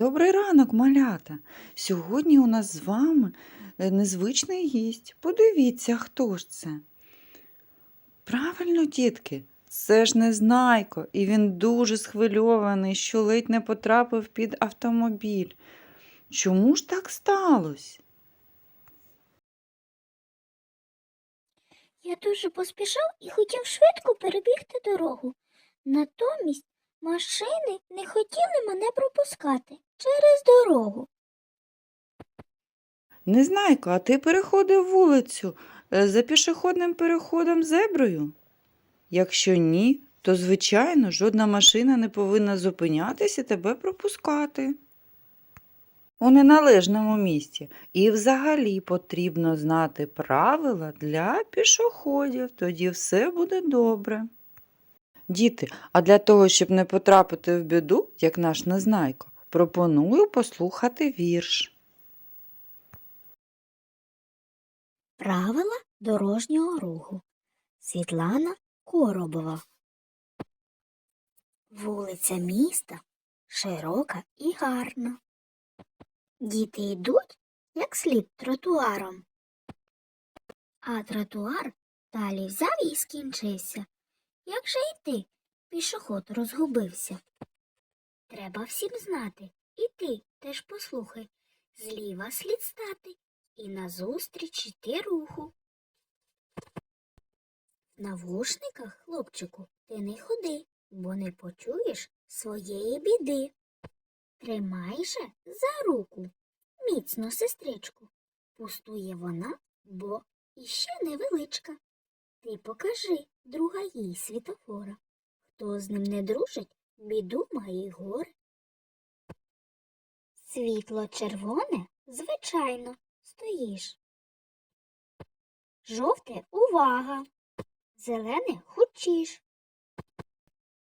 Добрий ранок, малята. Сьогодні у нас з вами е, незвичний гість. Подивіться, хто ж це. Правильно, дітки, це ж Незнайко, і він дуже схвильований, що ледь не потрапив під автомобіль. Чому ж так сталося? Я дуже поспішав і хотів швидко перебігти дорогу. Натомість машини не хотіли мене пропускати через дорогу. Незнайко, а ти переходив вулицю е, за пішохідним переходом зеброю? Якщо ні, то, звичайно, жодна машина не повинна зупинятися і тебе пропускати. У неналежному місці. І взагалі потрібно знати правила для пішоходів, тоді все буде добре. Діти, а для того, щоб не потрапити в біду, як наш незнайко, пропоную послухати вірш. Правила дорожнього руху. Світлана Коробова. Вулиця міста широка і гарна. Діти йдуть, як слід тротуаром. А тротуар далі взяв і скінчився. Як же йти? Пішоход розгубився. Треба всім знати, і ти теж послухай. Зліва слід стати і назустріч йти руху. В навушниках, хлопчику, ти не ходи, бо не почуєш своєї біди. Тримай же за руку, міцно, сестричку. Пустує вона, бо іще невеличка. Ти покажи друга їй світофора. Хто з ним не дружить, біду має горе. Світло червоне, звичайно, стоїш. Жовте увага. Зелене хочеш.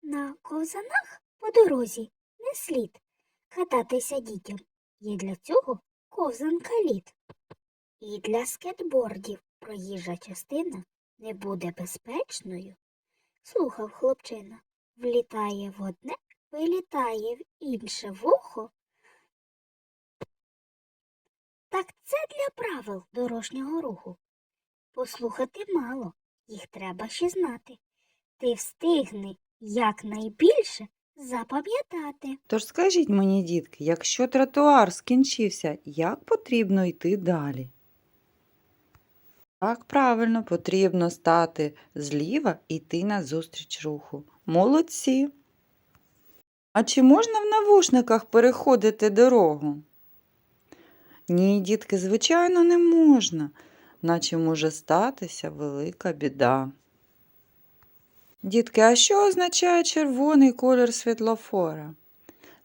На ковзанах по дорозі не слід кататися дітям. Є для цього ковзанка лід. І для скетбордів проїжджа частина не буде безпечною. Слухав хлопчина, влітає в одне, вилітає в інше вухо. Так це для правил дорожнього руху. Послухати мало, їх треба ще знати. Ти встигни якнайбільше запам'ятати. Тож скажіть мені, дітки, якщо тротуар скінчився, як потрібно йти далі? Так, правильно, потрібно стати зліва і йти назустріч руху. Молодці. А чи можна в навушниках переходити дорогу? Ні, дітки, звичайно, не можна, наче може статися велика біда. Дітки, а що означає червоний колір світлофора?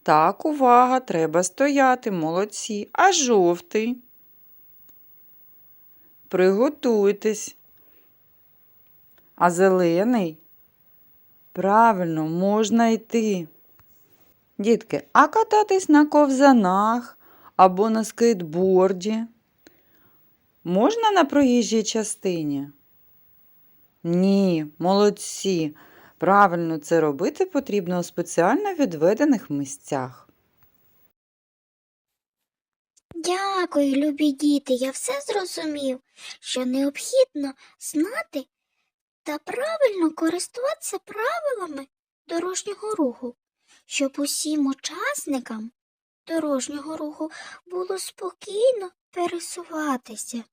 Так, увага, треба стояти, молодці. А жовтий? Приготуйтесь. А зелений? Правильно, можна йти. Дітки, а кататись на ковзанах або на скейтборді? Можна на проїжджій частині? Ні, молодці. Правильно це робити потрібно у спеціально відведених місцях. Дякую, любі діти, я все зрозумів, що необхідно знати та правильно користуватися правилами дорожнього руху, щоб усім учасникам дорожнього руху було спокійно пересуватися.